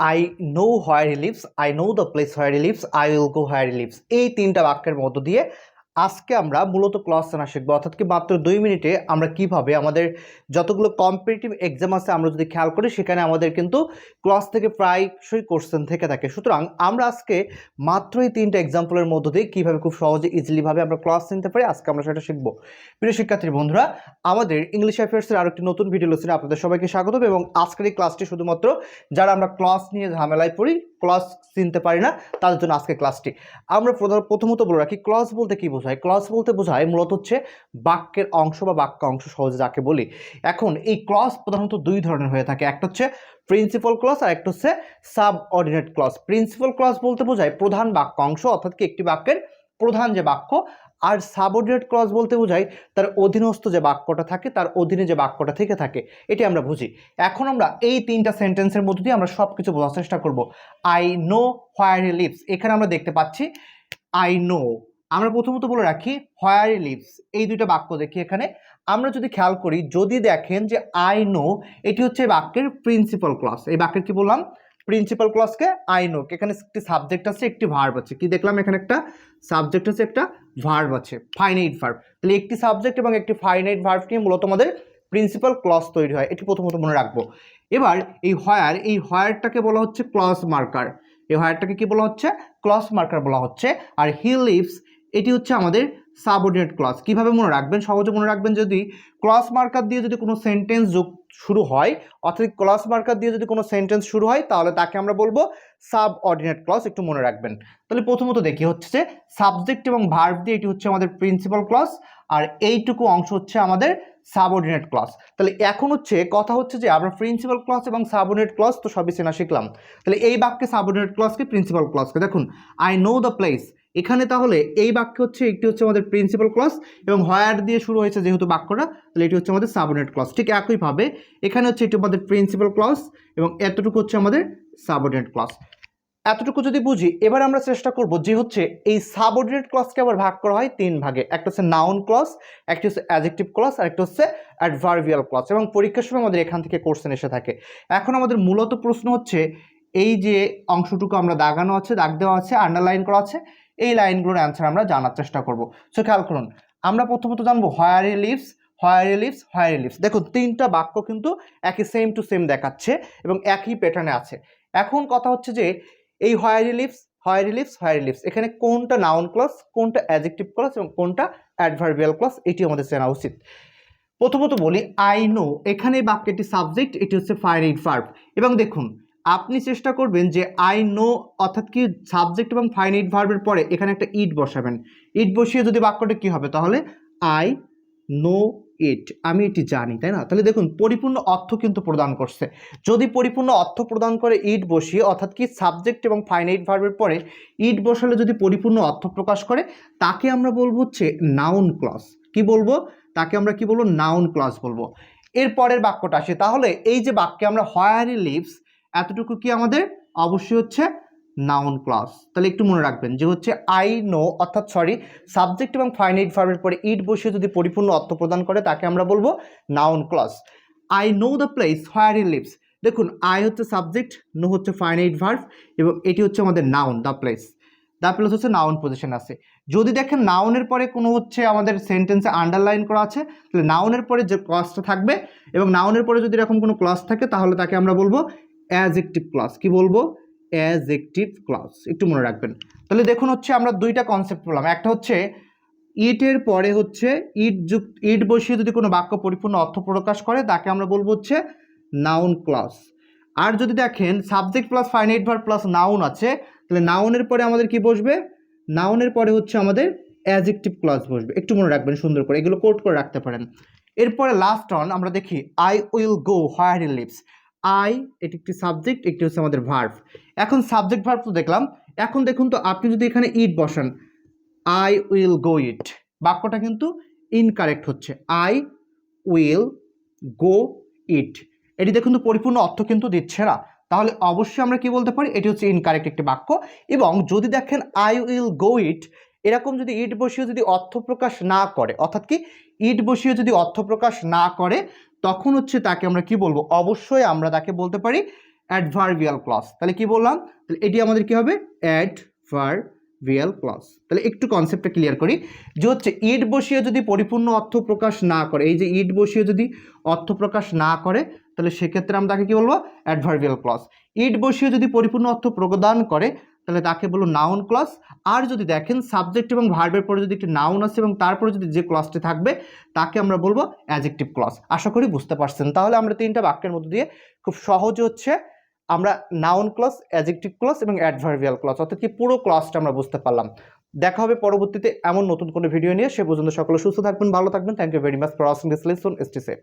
I know where he lives I know the place where he lives I will go where he lives এই তিনটা বাক্যের মধ্য দিয়ে আজকে আমরা মূলত ক্লাস না শিখব। অর্থাৎ কি মাত্র দুই মিনিটে আমরা কীভাবে আমাদের যতগুলো কম্পিটিটিভ এক্সাম আছে আমরা যদি খেয়াল করি, সেখানে আমাদের কিন্তু ক্লাস থেকে প্রায়শই কোশ্চেন থেকে থাকে। সুতরাং আমরা আজকে মাত্র এই তিনটা এক্সাম্পলের মধ্য দিয়ে কীভাবে খুব সহজে ইজিলিভাবে আমরা ক্লাস নিতে পারি, আজকে আমরা সেটা শিখব। প্রিয় শিক্ষার্থী বন্ধুরা, আমাদের ইংলিশ অ্যাফেয়ার্সের আরও একটি নতুন ভিডিও লেসনে আপনাদের সবাইকে স্বাগত এবং আজকের এই ক্লাসটি শুধুমাত্র যারা আমরা ক্লাস নিয়ে ঝামেলায় পড়ি ক্লাস চিনতে পারি না, তাদের জন্য আজকে ক্লাসটি আমরা প্রথম- প্রথমত বলে রাখি ক্লাস বলতে কি বোঝায় ক্লাস বলতে বোঝায় মূলত হচ্ছে বাক্যের অংশ বা বাক্য অংশ সহজে যাকে বলি। এখন এই ক্লস প্রধানত দুই ধরনের হয়ে থাকে, একটা হচ্ছে প্রিন্সিপাল ক্লস আর একটা হচ্ছে subordinate clause principal clause বলতে বোঝায় প্রধান বাক্য অংশ, অর্থাৎ কি একটি বাক্যের প্রধান যে বাক্য, আর সাবঅর্ডিনেট ক্লস বলতে বোঝায় তার অধীনস্থ যে বাক্যটা থাকে, তার অধীনে যে বাক্যটা থেকে থাকে। এটি আমরা বুঝি। এখন আমরা এই তিনটা সেন্টেন্সের মধ্যে দিয়ে আমরা সব কিছু বোঝার চেষ্টা করব। I know where he lives এখানে আমরা দেখতে পাচ্ছি আই নো আমরা প্রথমত বলে রাখি হোয়ার লিভস এই দুইটা বাক্য দেখি এখানে। আমরা যদি খেয়াল করি, যদি দেখেন যে আই নো এটি হচ্ছে বাক্যের প্রিন্সিপাল ক্লাস এই বাক্যের কি বললাম? প্রিন্সিপাল ক্লাসকে আই নো এখানে একটি সাবজেক্ট আছে, একটি ভার্ব আছে। কি দেখলাম এখানে একটা সাবজেক্ট আছে, একটা ভার্ব আছে ফাইনাইট ভার্ব তাহলে একটি সাবজেক্ট এবং একটি ফাইনাইট ভার্ব নিয়ে মূলত আমাদের প্রিন্সিপাল ক্লস তৈরি হয়। এটি প্রথমত মনে রাখব। এবার, এই হোয়ার এই হোয়ারটাকে বলা হচ্ছে ক্লস মার্কার এই হোয়ারটাকে কি বলা হচ্ছে? ক্লস মার্কার বলা হচ্ছে। আর হি লিভস এটি হচ্ছে আমাদের সাবঅর্ডিনেট ক্লস কীভাবে মনে রাখবেন? সহজে মনে রাখবেন যদি ক্লস মার্কার দিয়ে যদি কোনো সেন্টেন্স যোগ শুরু হয়, অর্থাৎ ক্লস মার্কার দিয়ে যদি কোনো সেন্টেন্স শুরু হয়, তাহলে তাকে আমরা বলব সাব অর্ডিনেট ক্লস একটু মনে রাখবেন। তাহলে প্রথমত দেখি হচ্ছে যে সাবজেক্ট এবং ভার্ব দিয়ে এটি হচ্ছে আমাদের প্রিন্সিপাল ক্লস আর এইটুকু অংশ হচ্ছে আমাদের সাবঅর্ডিনেট ক্লস তাহলে এখন হচ্ছে কথা হচ্ছে যে আমরা প্রিন্সিপাল ক্লস এবং সাবঅর্ডিনেট ক্লস তো সবই চেনা শিখলাম। তাহলে এই বাক্যে সাবঅর্ডিনেট ক্লসকে প্রিন্সিপাল ক্লসকে দেখুন আই নো দ্য প্লেস এখানে তাহলে এই বাক্য হচ্ছে, একটি হচ্ছে আমাদের প্রিন্সিপাল ক্লস এবং হোয়ার দিয়ে শুরু হয়েছে যেহেতু বাক্যটা, তাহলে এটি হচ্ছে আমাদের সাবঅর্ডিনেট ক্লস ঠিক একইভাবে এখানে হচ্ছে এটি আমাদের প্রিন্সিপাল ক্লস এবং এতটুকু হচ্ছে আমাদের সাবঅর্ডিনেট ক্লস এতটুকু যদি বুঝি, এবার আমরা চেষ্টা করব যে হচ্ছে এই সাবঅর্ডিনেট ক্লসকে আবার ভাগ করা হয় তিন ভাগে। একটা হচ্ছে নাউন ক্লস একটা হচ্ছে অ্যাজেক্টিভ ক্লস আর একটা হচ্ছে অ্যাডভার্বিয়াল ক্লস এবং পরীক্ষার সময় আমাদের এখান থেকে কোশ্চেন এসে থাকে। এখন আমাদের মূলত প্রশ্ন হচ্ছে, এই যে অংশটুকু আমরা দাগানো আছে, দাগ দেওয়া আছে আন্ডারলাইন করা আছে এই লাইনগুলোর অ্যান্সার আমরা জানার চেষ্টা করব। সো খেয়াল করুন, আমরা প্রথমত জানব where lives where lives where lives দেখুন, তিনটা বাক্য কিন্তু একই সেম টু সেম দেখাচ্ছে এবং একই প্যাটার্নে আছে। এখন কথা হচ্ছে যে, এই where lives where lives where lives এখানে কোনটা নাউন ক্লস কোনটা অ্যাজেক্টিভ ক্লস এবং কোনটা অ্যাডভার্বিয়াল ক্লস এটি আমাদের জানা উচিত। প্রথমত বলি আই নো এখানে বাক্যটি সাবজেক্ট এটি হচ্ছে ফাইনাইট ভার্ব এবং দেখুন আপনি চেষ্টা করবেন যে আই নো অর্থাৎ কি সাবজেক্ট এবং ফাইনাইট ভার্বের পরে এখানে একটা ইট বসাবেন। ইট বসিয়ে যদি বাক্যটা কি হবে? তাহলে আই নো ইট আমি এটি জানি, তাই না? তাহলে দেখুন, পরিপূর্ণ অর্থ কিন্তু প্রদান করছে। যদি পরিপূর্ণ অর্থ প্রদান করে ইট বসিয়ে, অর্থাৎ কি সাবজেক্ট এবং ফাইনাইট ভার্বের পরে ইট বসালে যদি পরিপূর্ণ অর্থ প্রকাশ করে, তাকে আমরা বলব হচ্ছে নাউন ক্লস কি বলব? তাকে আমরা কি বলব? নাউন ক্লস বলব। এর পরের বাক্যটা আসে। তাহলে এই যে বাক্যে আমরা হোয়ারি লিভস এতটুকু কি আমাদের? অবশ্যই হচ্ছে নাউন ক্লস তাহলে একটু মনে রাখবেন যে হচ্ছে আই নো অর্থাৎ সরি সাবজেক্ট এবং ফাইনাইট ভার্বের পরে ইট বসিয়ে যদি পরিপূর্ণ অর্থ প্রদান করে, তাকে আমরা বলব noun clause I know the place where he lives দেখুন আই হচ্ছে সাবজেক্ট নো হচ্ছে ফাইনাইট ভার্ভ এবং এটি হচ্ছে আমাদের noun the place the place হচ্ছে নাউন পজিশন আছে। যদি দেখেন নাউনের পরে কোনো হচ্ছে আমাদের সেন্টেন্সে আন্ডারলাইন করা আছে, তাহলে নাউনের পরে যে ক্লাসটা থাকবে, এবং নাউনের পরে যদি এরকম কোনো ক্লাস থাকে, তাহলে তাকে আমরা বলব অ্যাজেক্টিভ ক্লাস কি বলব? অ্যাজেক্টিভ ক্লাস একটু মনে রাখবেন। তাহলে দেখুন হচ্ছে আমরা দুইটা কনসেপ্ট বললাম একটা হচ্ছে ইটের পরে হচ্ছে ইট যুক্ত ইট বসিয়ে যদি কোনো বাক্য পরিপূর্ণ অর্থ প্রকাশ করে, তাকে আমরা বলব হচ্ছে নাউন ক্লাস আর যদি দেখেন subject plus finite verb plus noun আছে, তাহলে নাউনের পরে আমাদের কি বসবে? নাউনের পরে হচ্ছে আমাদের অ্যাজেক্টিভ ক্লাস বসবে। একটু মনে রাখবেন সুন্দর করে। এগুলো কোট করে রাখতে পারেন। এরপরে লাস্ট অন আমরা দেখি I will go where lives I এটি একটি সাবজেক্ট একটি হচ্ছে আমাদের ভার্ভ এখন সাবজেক্ট ভার্ভ তো দেখলাম। এখন দেখুন তো, আপনি যদি এখানে ইট বসান আই উইল গো ইট বাক্যটা কিন্তু ইনকারেক্ট হচ্ছে। আই উইল গো ইট এটি দেখুন তো, পরিপূর্ণ অর্থ কিন্তু দিচ্ছে না। তাহলে অবশ্যই আমরা কি বলতে পারি? এটি হচ্ছে ইনকারেক্ট একটি বাক্য। এবং যদি দেখেন আই উইল গো ইট এরকম যদি ইট বসিয়ে যদি অর্থ প্রকাশ না করে, অর্থাৎ কি? ইট বসিয়ে যদি অর্থ প্রকাশ না করে তখন হচ্ছে তাকে আমরা কি বলব? অবশ্যই আমরা তাকে বলতে পারি অ্যাডভার্বিয়াল ক্লস তাহলে কি বললাম? তাহলে এটি আমাদের কি হবে? অ্যাডভার্বিয়াল ক্লস তাহলে একটু কনসেপ্টটা ক্লিয়ার করি। যে হচ্ছে ইট বসিয়ে যদি পরিপূর্ণ অর্থ প্রকাশ না করে, এই যে ইট বসিয়ে যদি অর্থ প্রকাশ না করে, তাহলে সেক্ষেত্রে আমরা তাকে কি বলব? অ্যাডভার্বিয়াল ক্লস ইট বসিয়ে যদি পরিপূর্ণ অর্থ প্রদান করে তাহলে তাকে বলব নাউন ক্লস আর যদি দেখেন সাবজেক্ট এবং ভার্বের পরে যদি একটি নাউন আছে এবং তারপরে যদি যে ক্লসটি থাকবে, তাকে আমরা বলব অ্যাজেক্টিভ ক্লস আশা করি বুঝতে পারছেন। তাহলে আমরা তিনটা বাক্যের মধ্যে দিয়ে খুব সহজ হচ্ছে আমরা নাউন ক্লস অ্যাজেক্টিভ ক্লস এবং অ্যাডভার্বিয়াল ক্লস অর্থাৎ কি পুরো ক্লসটা আমরা বুঝতে পারলাম। দেখা হবে পরবর্তীতে এমন নতুন কোনো ভিডিও নিয়ে। সে পর্যন্ত সকলে সুস্থ থাকবেন, ভালো থাকবেন। Thank you very much for watching this lesson stay safe